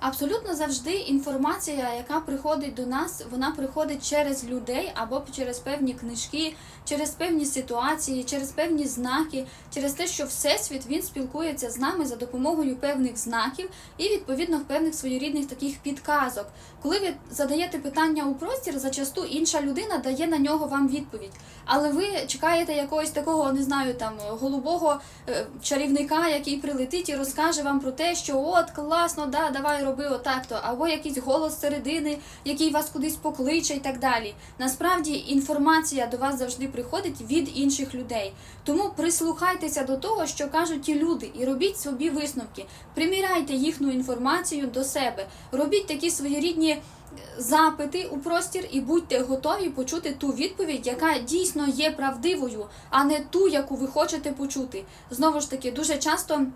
Абсолютно завжди інформація, яка приходить до нас, вона приходить через людей або через певні книжки, через певні ситуації, через певні знаки, через те, що всесвіт він спілкується з нами за допомогою певних знаків і відповідно певних своєрідних таких підказок. Коли ви задаєте питання у простір, зачасту інша людина дає на нього вам відповідь. Але ви чекаєте якогось такого, не знаю, там голубого е, чарівника, який прилетить і розкаже вам про те, що от класно, да, давай роби отак-то, або якийсь голос середини, який вас кудись покличе і так далі. Насправді інформація до вас завжди приходить від інших людей. Тому прислухайтеся до того, що кажуть ті люди, і робіть собі висновки. Приміряйте їхню інформацію до себе, робіть такі своєрідні запити у простір і будьте готові почути ту відповідь, яка дійсно є правдивою, а не ту, яку ви хочете почути. Знову ж таки, дуже часто.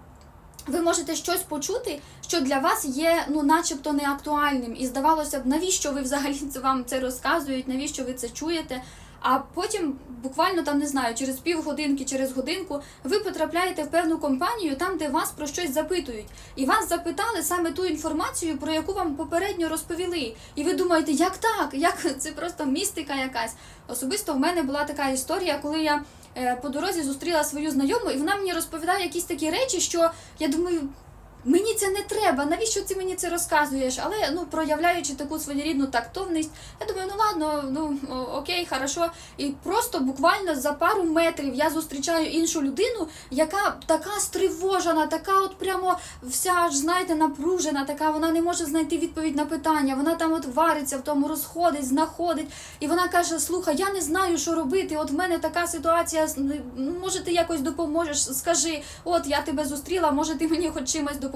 Ви можете щось почути, що для вас є, ну, начебто, неактуальним, і здавалося б, навіщо ви взагалі це вам це розказують, навіщо ви це чуєте? А потім, буквально там не знаю, через півгодинки, через годинку, ви потрапляєте в певну компанію, там, де вас про щось запитують, і вас запитали саме ту інформацію, про яку вам попередньо розповіли. І ви думаєте, як так? Як це просто містика якась? Особисто в мене була така історія, коли я по дорозі зустріла свою знайому, і вона мені розповідає якісь такі речі, що я думаю. Мені це не треба, навіщо ти мені це розказуєш? Але ну проявляючи таку своєрідну тактовність, я думаю, ну ладно, ну окей, хорошо. І просто буквально за пару метрів я зустрічаю іншу людину, яка така стривожена, така от прямо вся аж знаєте, напружена, така вона не може знайти відповідь на питання. Вона там от вариться в тому, розходить, знаходить. І вона каже: Слухай, я не знаю, що робити. От в мене така ситуація. ну, Може, ти якось допоможеш? Скажи, от я тебе зустріла, може ти мені хоч чимось допоможеш.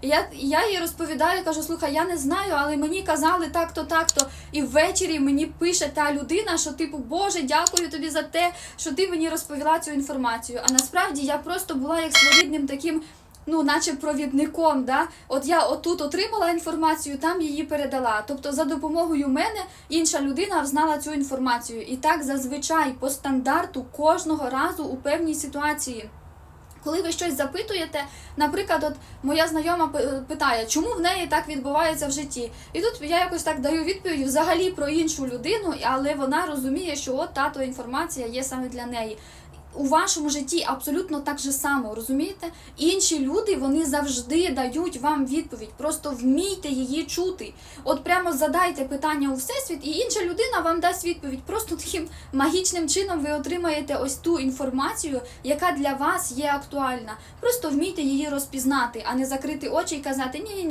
І я, я їй розповідаю, кажу, слухай, я не знаю, але мені казали так-то, так-то. І ввечері мені пише та людина, що типу, Боже, дякую тобі за те, що ти мені розповіла цю інформацію. А насправді я просто була як своєрідним таким. Ну, наче провідником, да? От я отут отримала інформацію, там її передала. Тобто, за допомогою мене інша людина знала цю інформацію. І так зазвичай по стандарту кожного разу у певній ситуації. Коли ви щось запитуєте, наприклад, от моя знайома питає, чому в неї так відбувається в житті, і тут я якось так даю відповідь взагалі про іншу людину, але вона розуміє, що от тато інформація є саме для неї. У вашому житті абсолютно так же само, розумієте? Інші люди вони завжди дають вам відповідь. Просто вмійте її чути. От прямо задайте питання у всесвіт, і інша людина вам дасть відповідь. Просто таким магічним чином ви отримаєте ось ту інформацію, яка для вас є актуальна. Просто вмійте її розпізнати, а не закрити очі і казати ні ні